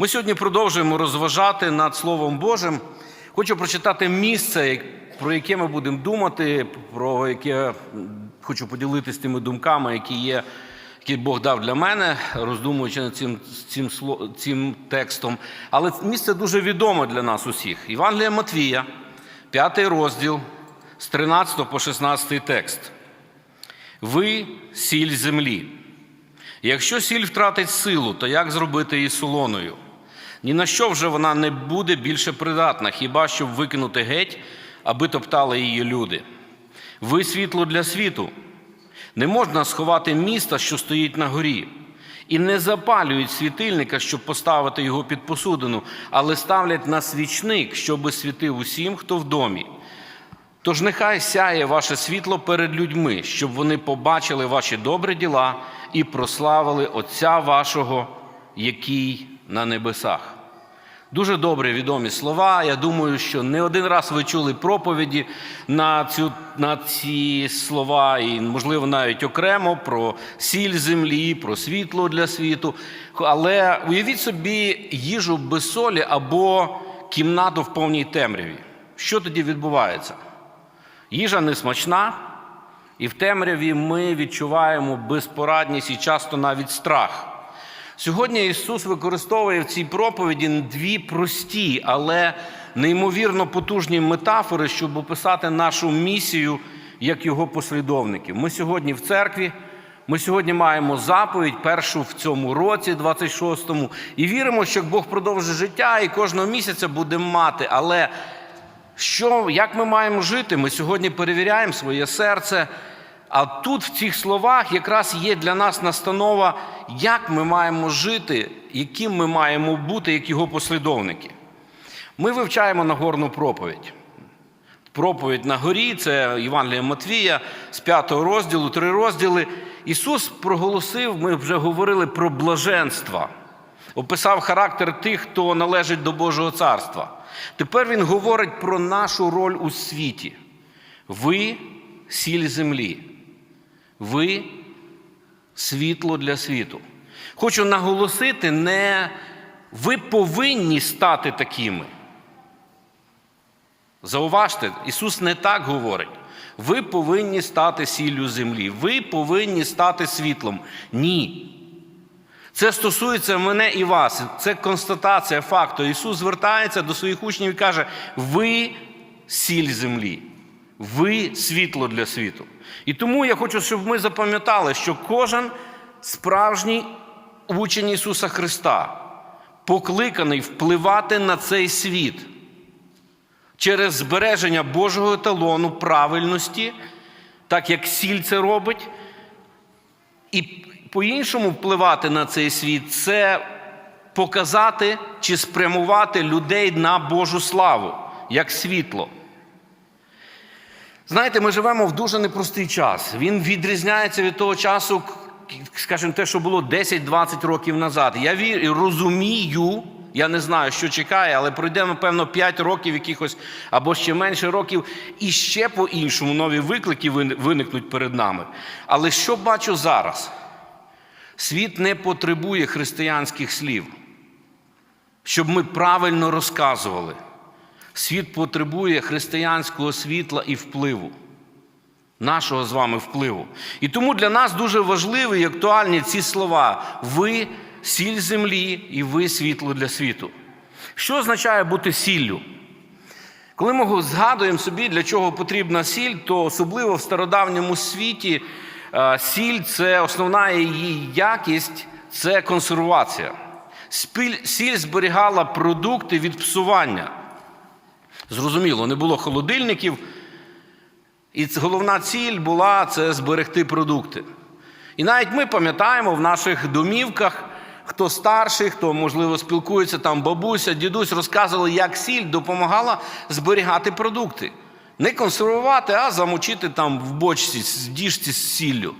Ми сьогодні продовжуємо розважати над Словом Божим. Хочу прочитати місце, про яке ми будемо думати, про яке хочу поділитися тими думками, які є, які Бог дав для мене, роздумуючи над цим, цим, цим текстом. Але місце дуже відоме для нас усіх. Євангелія Матвія, п'ятий розділ, з 13 по 16 текст. Ви сіль землі. Якщо сіль втратить силу, то як зробити її солоною? Ні на що вже вона не буде більше придатна, хіба щоб викинути геть, аби топтали її люди. Ви світло для світу. Не можна сховати міста, що стоїть на горі, і не запалюють світильника, щоб поставити його під посудину, але ставлять на свічник, щоби світив усім, хто в домі. Тож нехай сяє ваше світло перед людьми, щоб вони побачили ваші добрі діла і прославили Отця вашого, який на небесах. Дуже добрі відомі слова. Я думаю, що не один раз ви чули проповіді на, цю, на ці слова, і, можливо, навіть окремо про сіль землі, про світло для світу. Але уявіть собі їжу без солі або кімнату в повній темряві. Що тоді відбувається? Їжа не смачна, і в темряві ми відчуваємо безпорадність і часто навіть страх. Сьогодні Ісус використовує в цій проповіді дві прості, але неймовірно потужні метафори, щоб описати нашу місію як Його послідовників. Ми сьогодні в церкві, ми сьогодні маємо заповідь, першу в цьому році, 26-му, і віримо, що Бог продовжить життя і кожного місяця будемо мати. Але що, як ми маємо жити? Ми сьогодні перевіряємо своє серце. А тут в цих словах якраз є для нас настанова, як ми маємо жити, яким ми маємо бути, як його послідовники. Ми вивчаємо Нагорну проповідь. Проповідь на горі, це Євангелія Матвія з 5 розділу, три розділи. Ісус проголосив, ми вже говорили про блаженство, описав характер тих, хто належить до Божого царства. Тепер Він говорить про нашу роль у світі. Ви сіль землі. Ви світло для світу. Хочу наголосити, не ви повинні стати такими. Зауважте, Ісус не так говорить. Ви повинні стати сіллю землі, ви повинні стати світлом. Ні. Це стосується мене і вас. Це констатація факту. Ісус звертається до своїх учнів і каже: ви сіль землі, ви світло для світу. І тому я хочу, щоб ми запам'ятали, що кожен справжній учень Ісуса Христа покликаний впливати на цей світ через збереження Божого еталону правильності, так як сіль це робить, і по-іншому впливати на цей світ це показати чи спрямувати людей на Божу славу, як світло. Знаєте, ми живемо в дуже непростий час. Він відрізняється від того часу, скажімо, те, що було 10-20 років назад. Я вірю, розумію, я не знаю, що чекає, але пройде, напевно, 5 років якихось або ще менше років, і ще по-іншому нові виклики виникнуть перед нами. Але що бачу зараз? Світ не потребує християнських слів, щоб ми правильно розказували. Світ потребує християнського світла і впливу, нашого з вами впливу. І тому для нас дуже важливі і актуальні ці слова: ви сіль землі і ви світло для світу. Що означає бути сіллю? Коли ми згадуємо собі, для чого потрібна сіль, то особливо в стародавньому світі е, сіль це основна її якість це консервація. Сіль зберігала продукти від псування. Зрозуміло, не було холодильників, і головна ціль була це зберегти продукти. І навіть ми пам'ятаємо в наших домівках, хто старший, хто, можливо, спілкується, там бабуся, дідусь розказували, як сіль допомагала зберігати продукти. Не консервувати, а замочити там в бочці, в діжці з сіллю.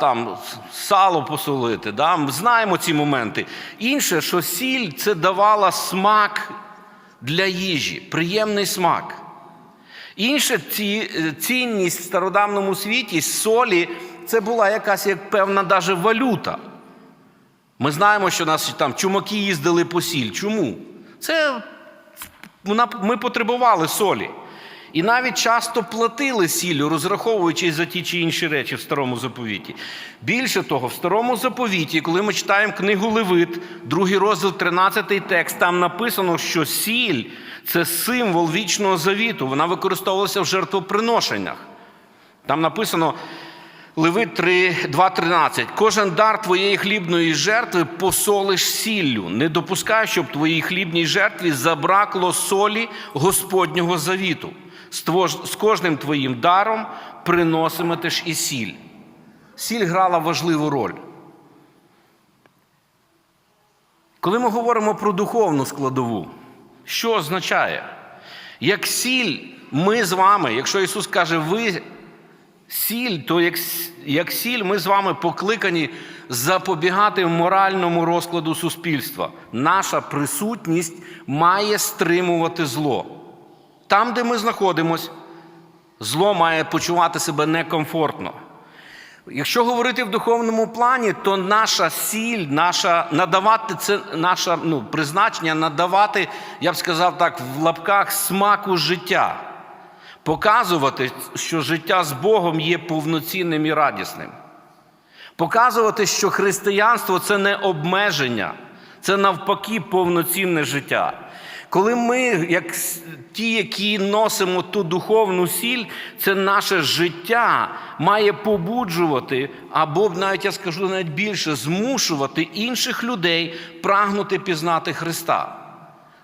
Там сало посолити. Да? Знаємо ці моменти. Інше, що сіль це давала смак для їжі, приємний смак. Інша цінність в стародавньому світі солі це була якась як певна даже валюта. Ми знаємо, що нас там чумаки їздили по сіль. Чому? Це ми потребували солі. І навіть часто платили сіллю, розраховуючись за ті чи інші речі в старому заповіті. Більше того, в старому заповіті, коли ми читаємо книгу Левит, другий розділ, 13 текст, там написано, що сіль це символ вічного завіту. Вона використовувалася в жертвоприношеннях. Там написано Левит 3, 2.13. Кожен дар твоєї хлібної жертви посолиш сіллю. Не допускай, щоб твоїй хлібній жертві забракло солі Господнього завіту. З кожним твоїм даром приносиметеш і сіль. Сіль грала важливу роль. Коли ми говоримо про духовну складову, що означає? Як сіль, ми з вами, якщо Ісус каже, ви сіль, то як, як сіль ми з вами покликані запобігати моральному розкладу суспільства. Наша присутність має стримувати зло. Там, де ми знаходимося, зло має почувати себе некомфортно. Якщо говорити в духовному плані, то наша сіль, наша надавати це наше ну, призначення надавати, я б сказав так, в лапках смаку життя, показувати, що життя з Богом є повноцінним і радісним. Показувати, що християнство це не обмеження, це навпаки повноцінне життя. Коли ми, як ті, які носимо ту духовну сіль, це наше життя має побуджувати, або навіть я скажу навіть більше, змушувати інших людей прагнути пізнати Христа.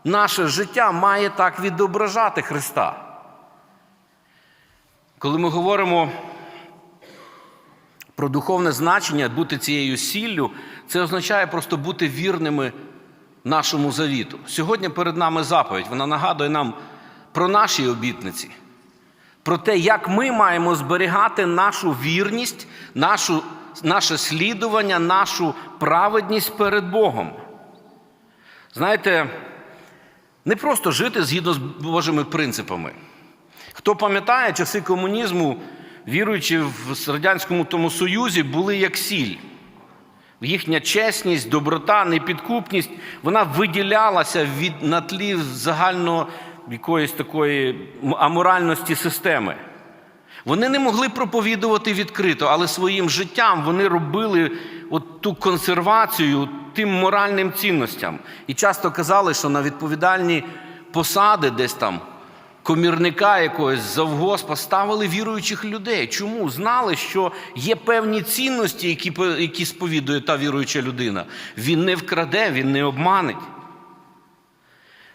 Наше життя має так відображати Христа. Коли ми говоримо про духовне значення, бути цією сіллю, це означає просто бути вірними нашому завіту. Сьогодні перед нами заповідь. Вона нагадує нам про наші обітниці, про те, як ми маємо зберігати нашу вірність, нашу, наше слідування, нашу праведність перед Богом. Знаєте, не просто жити згідно з Божими принципами. Хто пам'ятає, часи комунізму, віруючи в Радянському тому Союзі, були як сіль. Їхня чесність, доброта, непідкупність, вона виділялася від на тлі загально якоїсь такої аморальності системи. Вони не могли проповідувати відкрито, але своїм життям вони робили от ту консервацію тим моральним цінностям. І часто казали, що на відповідальні посади, десь там комірника якогось завгоспа, ставили віруючих людей. Чому? Знали, що є певні цінності, які, які сповідує та віруюча людина. Він не вкраде, він не обманить.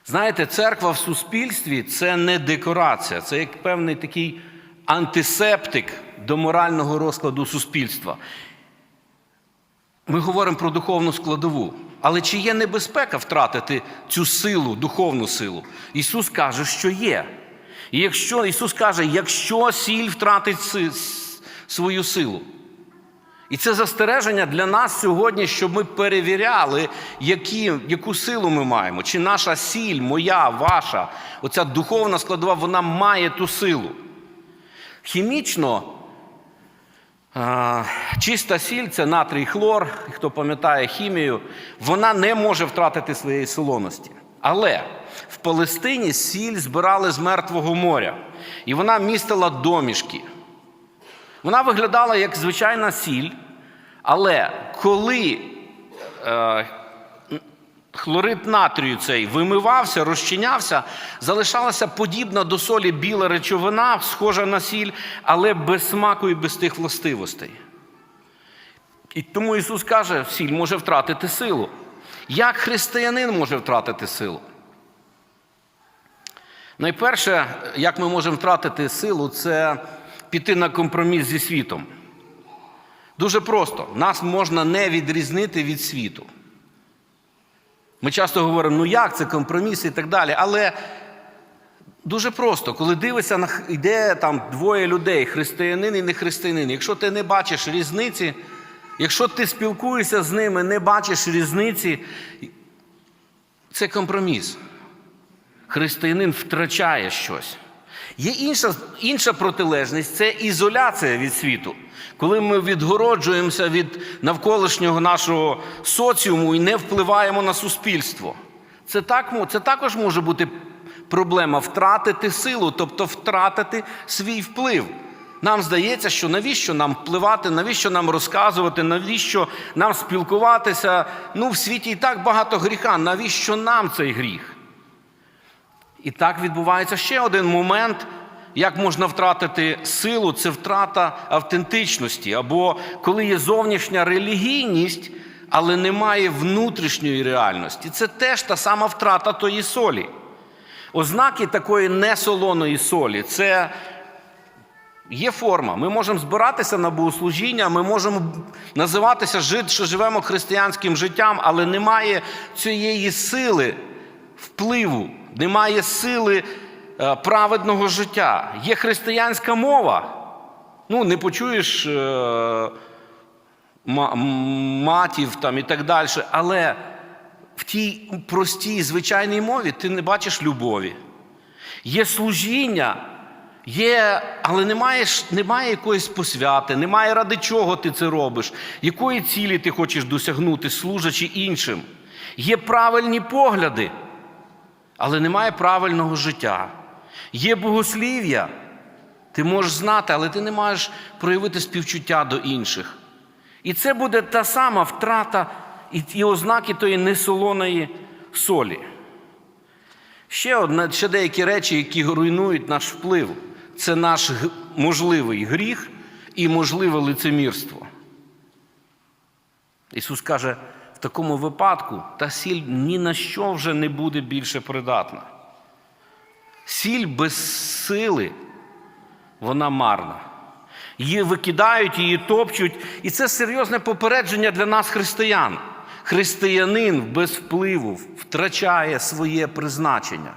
Знаєте, церква в суспільстві це не декорація, це як певний такий антисептик до морального розкладу суспільства. Ми говоримо про духовну складову. Але чи є небезпека втратити цю силу, духовну силу? Ісус каже, що є. І якщо Ісус каже, якщо сіль втратить свою силу. І це застереження для нас сьогодні, щоб ми перевіряли, які, яку силу ми маємо. Чи наша сіль, моя, ваша, оця духовна складова, вона має ту силу. Хімічно чиста сіль це натрій хлор, хто пам'ятає хімію, вона не може втратити своєї солоності. Але в Палестині сіль збирали з Мертвого моря, і вона містила домішки. Вона виглядала як звичайна сіль, але коли е, хлорид натрію цей вимивався, розчинявся, залишалася подібна до солі біла речовина, схожа на сіль, але без смаку і без тих властивостей. І тому Ісус каже, сіль може втратити силу. Як християнин може втратити силу? Найперше, як ми можемо втратити силу, це піти на компроміс зі світом. Дуже просто, нас можна не відрізнити від світу. Ми часто говоримо, ну як це компроміс і так далі. Але дуже просто, коли дивишся, на йде там двоє людей, християнин і не християнин. Якщо ти не бачиш різниці, якщо ти спілкуєшся з ними, не бачиш різниці, це компроміс. Християнин втрачає щось. Є інша, інша протилежність це ізоляція від світу. Коли ми відгороджуємося від навколишнього нашого соціуму і не впливаємо на суспільство. Це, так, це також може бути проблема втратити силу, тобто втратити свій вплив. Нам здається, що навіщо нам впливати, навіщо нам розказувати, навіщо нам спілкуватися. Ну, в світі і так багато гріха. Навіщо нам цей гріх? І так відбувається ще один момент, як можна втратити силу, це втрата автентичності, або коли є зовнішня релігійність, але немає внутрішньої реальності. Це теж та сама втрата тої солі. Ознаки такої несолоної солі це є форма. Ми можемо збиратися на богослужіння, ми можемо називатися, жит- що живемо християнським життям, але немає цієї сили впливу, немає сили е, праведного життя. Є християнська мова. Ну, не почуєш е, матів там і так далі, але в тій простій звичайній мові ти не бачиш любові. Є служіння, є, але немає, немає якоїсь посвяти, немає ради чого ти це робиш, якої цілі ти хочеш досягнути, служачи іншим. Є правильні погляди, але немає правильного життя. Є богослів'я, ти можеш знати, але ти не маєш проявити співчуття до інших. І це буде та сама втрата і, і ознаки тої несолоної солі. Ще одне, ще деякі речі, які руйнують наш вплив, це наш можливий гріх і можливе лицемірство. Ісус каже, в такому випадку та сіль ні на що вже не буде більше придатна. Сіль без сили, вона марна. Її викидають, її топчуть. І це серйозне попередження для нас, християн. Християнин без впливу втрачає своє призначення.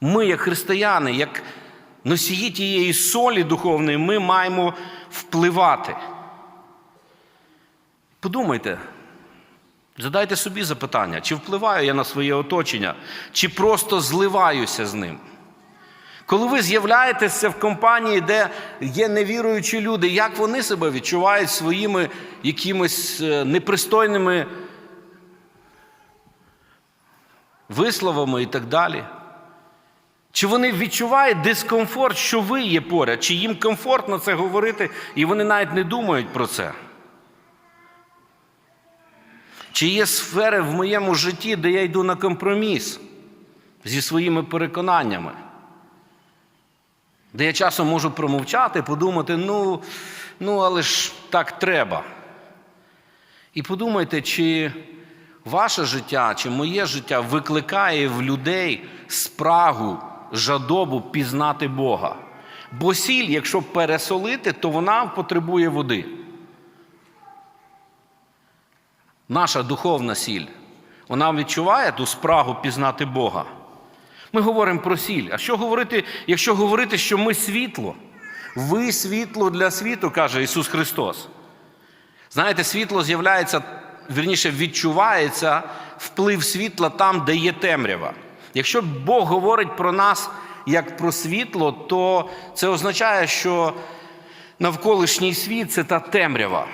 Ми, як християни, як носії тієї солі духовної, ми маємо впливати. Подумайте, задайте собі запитання, чи впливаю я на своє оточення, чи просто зливаюся з ним. Коли ви з'являєтеся в компанії, де є невіруючі люди, як вони себе відчувають своїми якимись е, непристойними висловами і так далі? Чи вони відчувають дискомфорт, що ви є поряд? Чи їм комфортно це говорити, і вони навіть не думають про це? Чи є сфери в моєму житті, де я йду на компроміс зі своїми переконаннями? Де я часом можу промовчати, подумати, ну, ну але ж так треба. І подумайте, чи ваше життя, чи моє життя викликає в людей спрагу, жадобу пізнати Бога. Бо сіль, якщо пересолити, то вона потребує води. Наша духовна сіль, вона відчуває ту спрагу пізнати Бога. Ми говоримо про сіль. А що говорити, якщо говорити, що ми світло? Ви світло для світу, каже Ісус Христос. Знаєте, світло з'являється, вірніше, відчувається вплив світла там, де є темрява. Якщо Бог говорить про нас як про світло, то це означає, що навколишній світ це та темрява.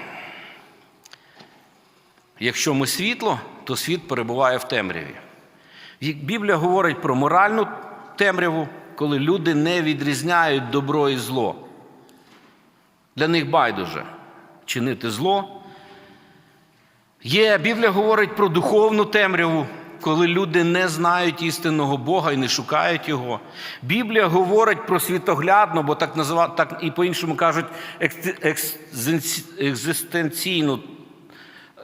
Якщо ми світло, то світ перебуває в темряві. Біблія говорить про моральну темряву, коли люди не відрізняють добро і зло. Для них байдуже чинити зло. Є, Біблія говорить про духовну темряву, коли люди не знають істинного Бога і не шукають Його. Біблія говорить про світоглядну, бо так назива, так і по-іншому кажуть, екзистенційну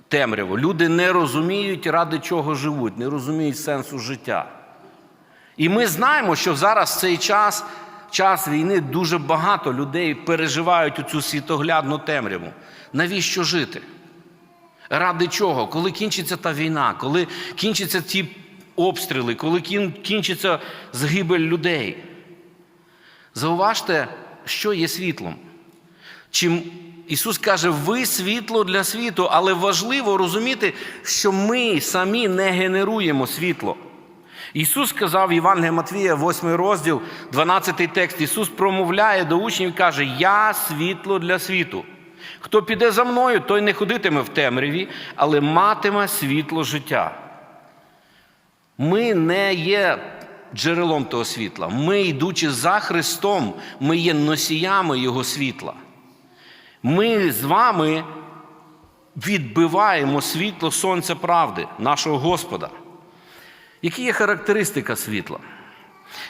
темряву. Люди не розуміють, ради чого живуть, не розуміють сенсу життя. І ми знаємо, що зараз цей час, час війни, дуже багато людей переживають цю світоглядну темряву. Навіщо жити? Ради чого? Коли кінчиться та війна, коли кінчаться ті обстріли, коли кінчиться згибель людей. Зауважте, що є світлом. Чим Ісус каже, ви світло для світу, але важливо розуміти, що ми самі не генеруємо світло. Ісус сказав в Євангелії Матвія, 8 розділ, 12 текст. Ісус промовляє до учнів і каже: Я світло для світу. Хто піде за мною, той не ходитиме в темряві, але матиме світло життя. Ми не є джерелом того світла. Ми, йдучи за Христом, ми є носіями Його світла. Ми з вами відбиваємо світло Сонця правди, нашого Господа. Які є характеристика світла?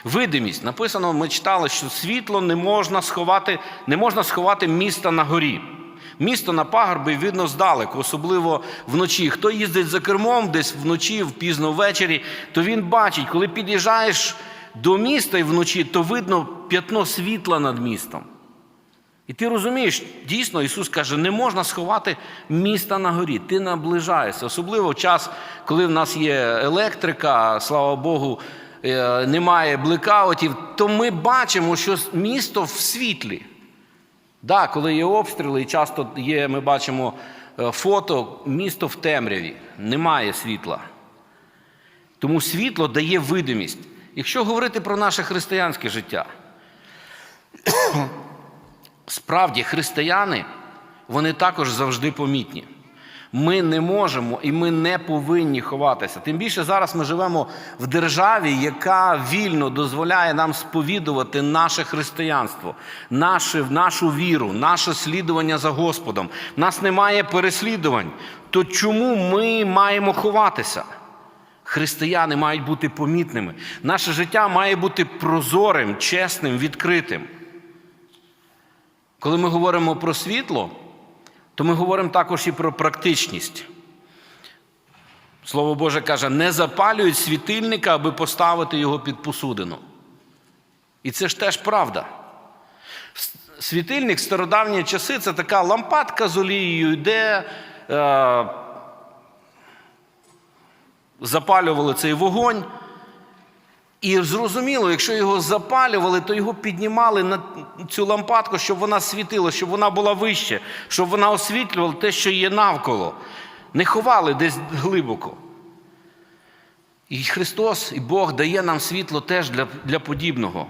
Видимість. Написано, ми читали, що світло не можна сховати, не можна сховати міста на горі. Місто на пагорбі видно здалеку, особливо вночі. Хто їздить за кермом десь вночі, пізно ввечері, то він бачить, коли під'їжджаєш до міста і вночі, то видно п'ятно світла над містом. І ти розумієш, дійсно, Ісус каже, не можна сховати міста на горі. Ти наближаєшся. Особливо в час, коли в нас є електрика, слава Богу, е, немає блекаутів, то ми бачимо, що місто в світлі. Да, коли є обстріли, і часто є, ми бачимо е, фото, місто в темряві, немає світла. Тому світло дає видимість. Якщо говорити про наше християнське життя, справді християни, вони також завжди помітні. Ми не можемо і ми не повинні ховатися. Тим більше зараз ми живемо в державі, яка вільно дозволяє нам сповідувати наше християнство, наше, нашу віру, наше слідування за Господом. У нас немає переслідувань. То чому ми маємо ховатися? Християни мають бути помітними. Наше життя має бути прозорим, чесним, відкритим. Коли ми говоримо про світло, то ми говоримо також і про практичність. Слово Боже каже, не запалюють світильника, аби поставити його під посудину. І це ж теж правда. Світильник в стародавні часи це така лампадка з олією, де е, запалювали цей вогонь. І зрозуміло, якщо його запалювали, то його піднімали на цю лампадку, щоб вона світила, щоб вона була вище, щоб вона освітлювала те, що є навколо. Не ховали десь глибоко. І Христос, і Бог дає нам світло теж для, для подібного.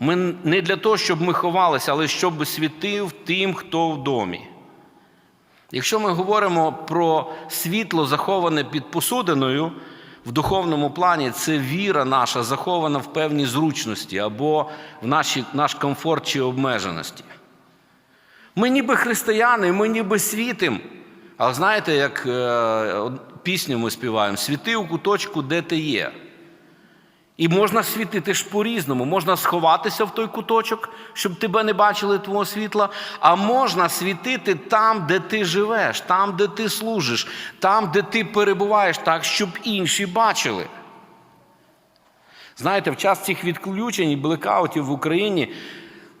Ми не для того, щоб ми ховалися, але щоб світив тим, хто в домі. Якщо ми говоримо про світло, заховане під посудиною, в духовному плані це віра наша захована в певній зручності або в наші, наш комфорт чи обмеженості. Ми ніби християни, ми ніби світим. Але знаєте, як е, пісню ми співаємо: світи у куточку, де ти є. І можна світити ж по-різному. Можна сховатися в той куточок, щоб тебе не бачили твого світла, а можна світити там, де ти живеш, там, де ти служиш, там, де ти перебуваєш, так, щоб інші бачили. Знаєте, в час цих відключень і блекаутів в Україні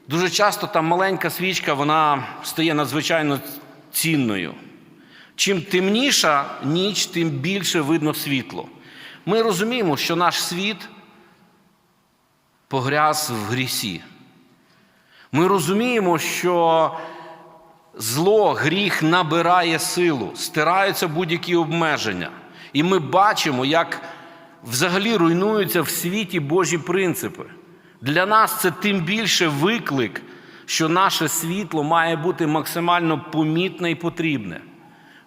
дуже часто там маленька свічка вона стає надзвичайно цінною. Чим темніша ніч, тим більше видно світло. Ми розуміємо, що наш світ погряз в грісі. Ми розуміємо, що зло, гріх набирає силу, стираються будь-які обмеження. І ми бачимо, як взагалі руйнуються в світі Божі принципи. Для нас це тим більше виклик, що наше світло має бути максимально помітне і потрібне.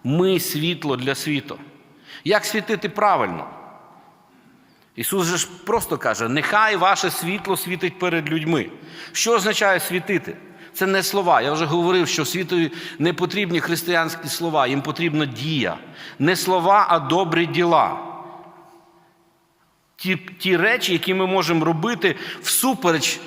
Ми світло для світу. Як світити правильно? Ісус же ж просто каже: нехай ваше світло світить перед людьми. Що означає світити? Це не слова. Я вже говорив, що світові не потрібні християнські слова, їм потрібна дія. Не слова, а добрі діла. Ті, ті речі, які ми можемо робити всупереч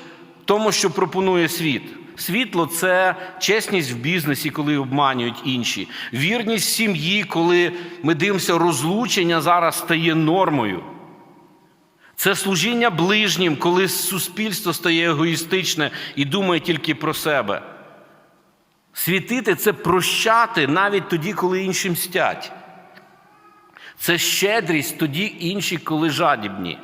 тому, що пропонує світ. Світло це чесність в бізнесі, коли обманюють інші, вірність в сім'ї, коли ми дивимося, розлучення зараз стає нормою. Це служіння ближнім, коли суспільство стає егоїстичне і думає тільки про себе. Світити це прощати навіть тоді, коли інші мстять. Це щедрість тоді інші, коли жадібні.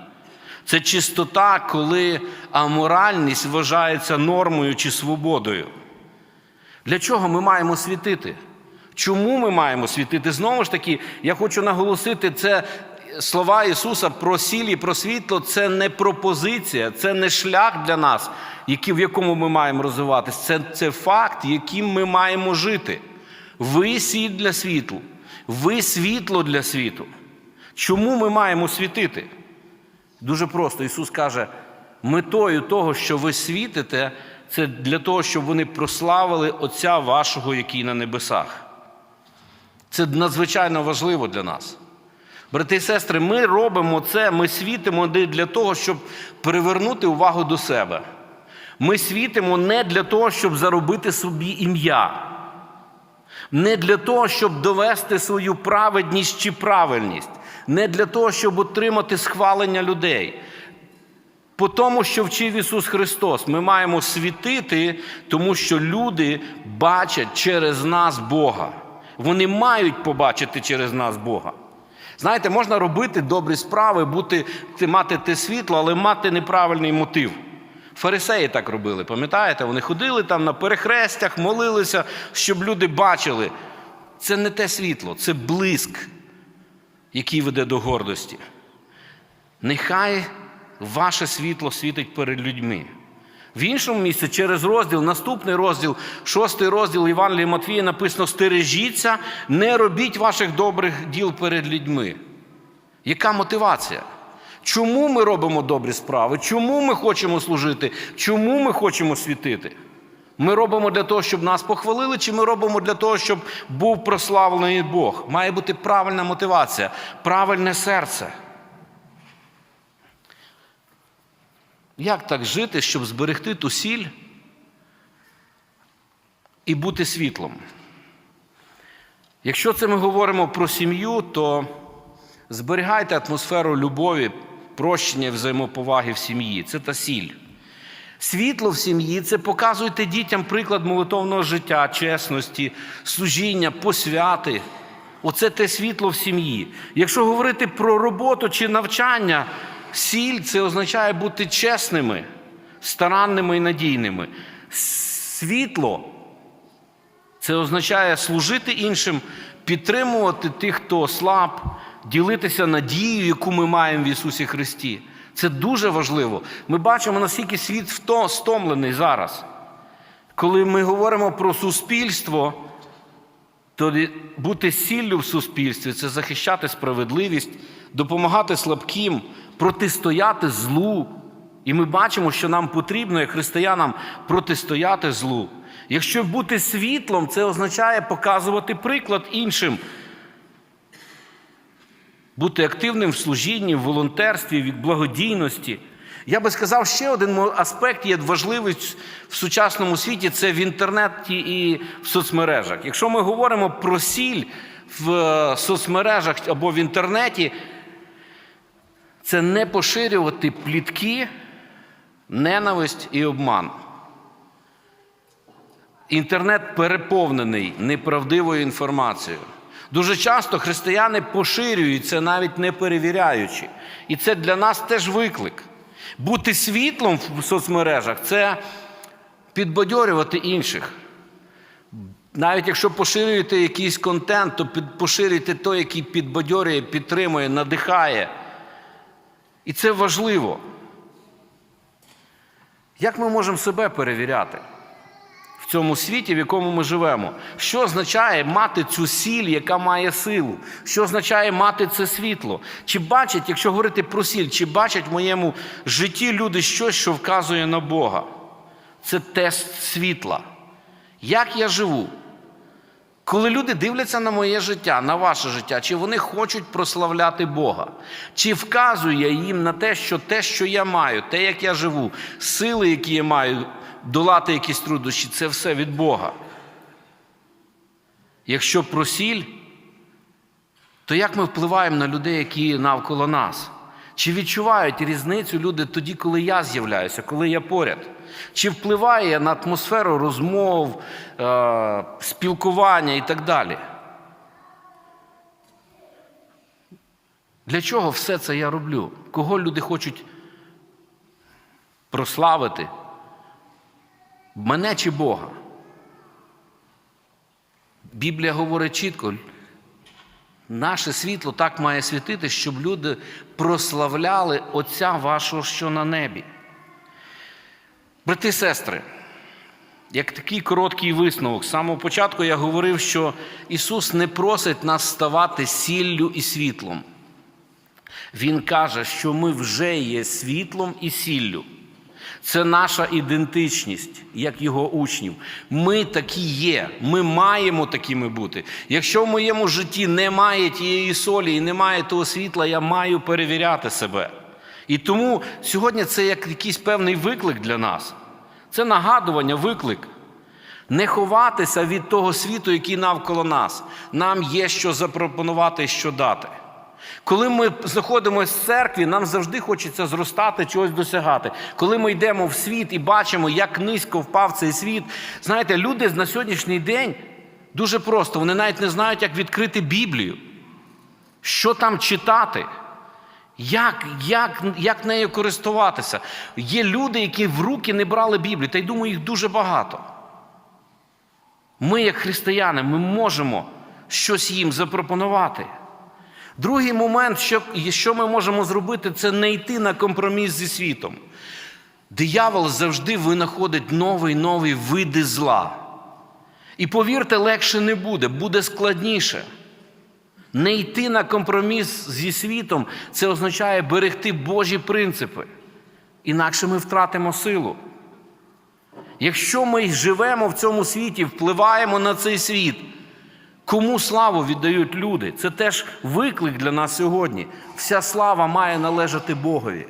Це чистота, коли аморальність вважається нормою чи свободою. Для чого ми маємо світити? Чому ми маємо світити? Знову ж таки, я хочу наголосити, це слова Ісуса про сіль і про світло це не пропозиція, це не шлях для нас, в якому ми маємо розвиватися. Це, це факт, яким ми маємо жити. Ви сіль для світу, ви світло для світу. Чому ми маємо світити? Дуже просто. Ісус каже, метою того, що ви світите, це для того, щоб вони прославили Отця вашого, який на небесах. Це надзвичайно важливо для нас. Брати і сестри, ми робимо це, ми світимо не для того, щоб привернути увагу до себе. Ми світимо не для того, щоб заробити собі ім'я, не для того, щоб довести свою праведність чи правильність, не для того, щоб отримати схвалення людей. По тому, що вчив Ісус Христос, ми маємо світити, тому що люди бачать через нас Бога. Вони мають побачити через нас Бога. Знаєте, можна робити добрі справи, бути, мати те світло, але мати неправильний мотив. Фарисеї так робили, пам'ятаєте? Вони ходили там на перехрестях, молилися, щоб люди бачили. Це не те світло, це блиск, який веде до гордості. Нехай ваше світло світить перед людьми. В іншому місці через розділ, наступний розділ, шостий розділ Євангелія Матвія написано: стережіться, не робіть ваших добрих діл перед людьми. Яка мотивація? Чому ми робимо добрі справи? Чому ми хочемо служити? Чому ми хочемо світити? Ми робимо для того, щоб нас похвалили, чи ми робимо для того, щоб був прославлений Бог? Має бути правильна мотивація, правильне серце. Як так жити, щоб зберегти ту сіль і бути світлом? Якщо це ми говоримо про сім'ю, то зберігайте атмосферу любові, прощення взаємоповаги в сім'ї. Це та сіль. Світло в сім'ї це показуйте дітям приклад молитовного життя, чесності, служіння, посвяти. Оце те світло в сім'ї. Якщо говорити про роботу чи навчання, сіль це означає бути чесними, старанними і надійними. Світло це означає служити іншим, підтримувати тих, хто слаб, ділитися надією, яку ми маємо в Ісусі Христі. Це дуже важливо. Ми бачимо, наскільки світ стомлений зараз. Коли ми говоримо про суспільство, то бути сіллю в суспільстві це захищати справедливість, допомагати слабким, протистояти злу. І ми бачимо, що нам потрібно, як християнам, протистояти злу. Якщо бути світлом, це означає показувати приклад іншим. Бути активним в служінні, в волонтерстві, від благодійності. Я би сказав, ще один аспект є важливий в сучасному світі це в інтернеті і в соцмережах. Якщо ми говоримо про сіль в соцмережах або в інтернеті, це не поширювати плітки, ненависть і обман. Інтернет переповнений неправдивою інформацією. Дуже часто християни поширюють це, навіть не перевіряючи. І це для нас теж виклик. Бути світлом в соцмережах це підбадьорювати інших. Навіть якщо поширюєте якийсь контент, то поширюйте той, який підбадьорює, підтримує, надихає. І це важливо. Як ми можемо себе перевіряти в цьому світі, в якому ми живемо? Що означає мати цю сіль, яка має силу? Що означає мати це світло? Чи бачать, якщо говорити про сіль, чи бачать в моєму житті люди щось, що вказує на Бога? Це тест світла. Як я живу? Коли люди дивляться на моє життя, на ваше життя, чи вони хочуть прославляти Бога, чи вказує їм на те, що те, що я маю, те, як я живу, сили, які я маю, долати якісь труднощі, це все від Бога. Якщо про сіль, то як ми впливаємо на людей, які навколо нас? Чи відчувають різницю люди тоді, коли я з'являюся, коли я поряд? Чи впливає на атмосферу розмов, е, спілкування і так далі? Для чого все це я роблю? Кого люди хочуть прославити? Мене чи Бога? Біблія говорить чітко: Наше світло так має світити, щоб люди прославляли Отця вашого, що на небі. Брати і сестри, як такий короткий висновок, з самого початку я говорив, що Ісус не просить нас ставати сіллю і світлом. Він каже, що ми вже є світлом і сіллю. Це наша ідентичність, як його учнів. Ми такі є, ми маємо такими бути. Якщо в моєму житті немає тієї солі і немає того світла, я маю перевіряти себе. І тому сьогодні це як якийсь певний виклик для нас. Це нагадування, виклик. Не ховатися від того світу, який навколо нас. Нам є що запропонувати що дати. Коли ми знаходимося в церкві, нам завжди хочеться зростати, чогось досягати. Коли ми йдемо в світ і бачимо, як низько впав цей світ, знаєте, люди на сьогоднішній день дуже просто, вони навіть не знають, як відкрити Біблію, що там читати, як, як, як нею користуватися. Є люди, які в руки не брали Біблію, та й думаю, їх дуже багато. Ми, як християни, ми можемо щось їм запропонувати. Другий момент, що, що ми можемо зробити, це не йти на компроміс зі світом. Диявол завжди винаходить новий нові види зла. І повірте, легше не буде, буде складніше. Не йти на компроміс зі світом це означає берегти Божі принципи. Інакше ми втратимо силу. Якщо ми живемо в цьому світі, впливаємо на цей світ, Кому славу віддають люди? Це теж виклик для нас сьогодні. Вся слава має належати Богові.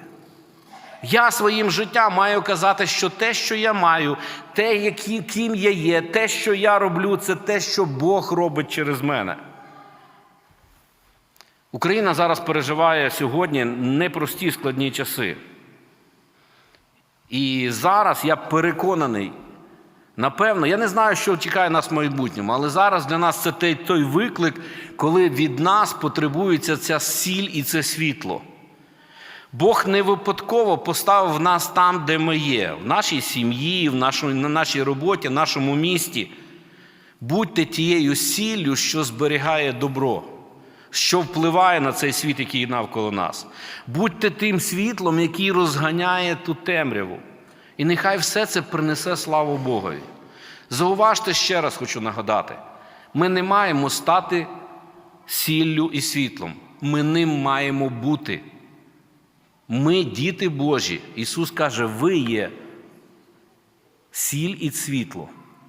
Я своїм життям маю казати, що те, що я маю, те, ким я є, те, що я роблю, це те, що Бог робить через мене. Україна зараз переживає сьогодні непрості складні часи. І зараз я переконаний. Напевно, я не знаю, що чекає нас в майбутньому, але зараз для нас це той, той виклик, коли від нас потребується ця сіль і це світло. Бог не випадково поставив нас там, де ми є, в нашій сім'ї, в нашій, на нашій роботі, в нашому місті. Будьте тією сіллю, що зберігає добро, що впливає на цей світ, який навколо нас. Будьте тим світлом, який розганяє ту темряву. І нехай все це принесе славу Богові. Зауважте ще раз хочу нагадати: ми не маємо стати сіллю і світлом. Ми ним маємо бути. Ми діти Божі. Ісус каже, ви є сіль і світло.